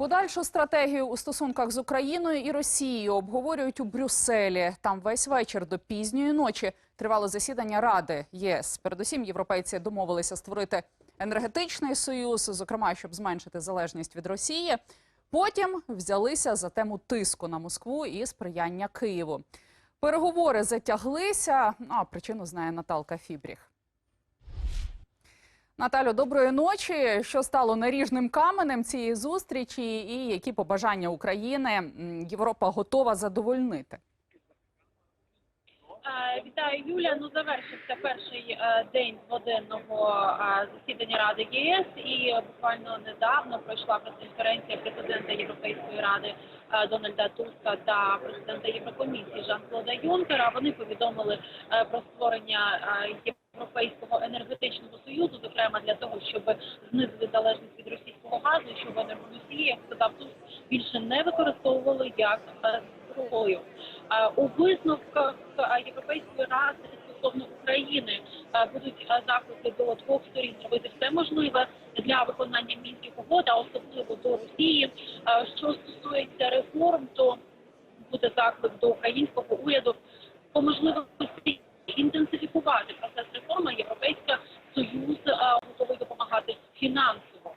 Подальшу стратегію у стосунках з Україною і Росією обговорюють у Брюсселі. Там весь вечір до пізньої ночі тривало засідання Ради ЄС. Передусім, європейці домовилися створити енергетичний союз, зокрема, щоб зменшити залежність від Росії. Потім взялися за тему тиску на Москву і сприяння Києву. Переговори затяглися. А причину знає Наталка Фібріх. Наталю, доброї ночі. Що стало наріжним каменем цієї зустрічі, і які побажання України Європа готова задовольнити? Е, Вітаю, Юля. Ну завершився перший е, день дводенного е, засідання Ради ЄС, і буквально недавно пройшла прес-конференція президента Європейської ради е, Дональда Туска та президента Єврокомісії Жан-Клода Юнкера. Вони повідомили е, про створення е, Європейського енергетичного союзу, зокрема для того, щоб знизити залежність від російського газу, щоб енергоносії, як сказав Туск, більше не використовували як зброю. У висновках Європейської ради стосовно України будуть заклики до двох сторін зробити все можливе для виконання мінських угод, а особливо до Росії. Що стосується реформ, то буде заклик до українського уряду по можливості фінансово.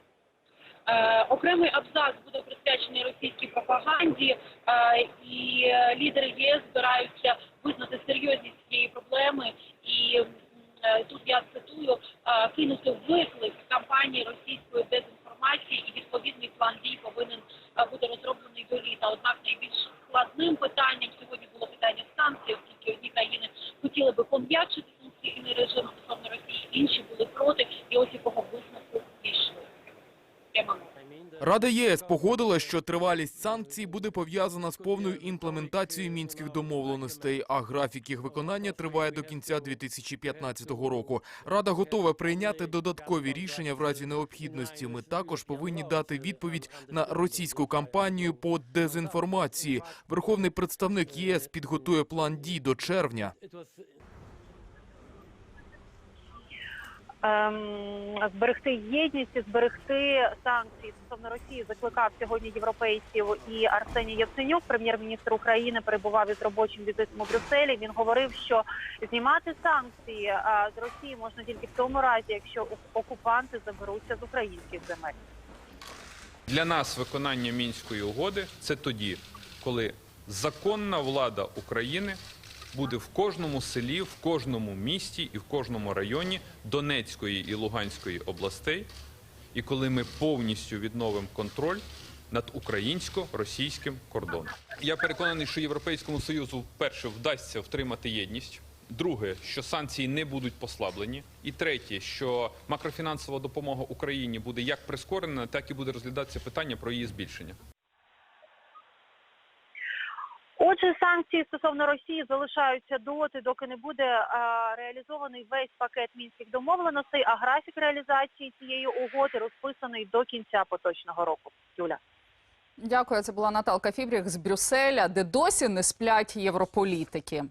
Е, окремий абзац буде присвячений російській пропаганді, е, і е, лідери ЄС збираються визнати серйозність цієї проблеми. І е, тут я цитую е, кинути виклик кампанії російської дезінформації, і відповідний план дій повинен е, бути розроблений до літа. Однак найбільш складним питанням сьогодні було питання санкцій, оскільки одні країни хотіли би пом'якшити санкційний режим стосовно Росії, інші були проти, і ось пішли. Прямо. Рада єС погодила, що тривалість санкцій буде пов'язана з повною імплементацією мінських домовленостей, а графік їх виконання триває до кінця 2015 року. Рада готова прийняти додаткові рішення в разі необхідності. Ми також повинні дати відповідь на російську кампанію по дезінформації. Верховний представник ЄС підготує план дій до червня. Зберегти єдність і зберегти санкції стосовно Росії закликав сьогодні європейців і Арсеній Яценюк, прем'єр-міністр України, перебував із робочим візитом у Брюсселі. Він говорив, що знімати санкції а, з Росії можна тільки в тому разі, якщо окупанти заберуться з українських земель. Для нас виконання мінської угоди це тоді, коли законна влада України буде в кожному селі, в кожному місті і в кожному районі Донецької і Луганської областей, і коли ми повністю відновимо контроль над українсько-російським кордоном. Я переконаний, що Європейському Союзу вперше вдасться втримати єдність. Друге, що санкції не будуть послаблені. І третє, що макрофінансова допомога Україні буде як прискорена, так і буде розглядатися питання про її збільшення. Отже, санкції стосовно Росії залишаються доти, доки не буде реалізований весь пакет мінських домовленостей, а графік реалізації цієї угоди розписаний до кінця поточного року. Юля. Дякую. Це була Наталка Фібріх з Брюсселя, де досі не сплять європолітики.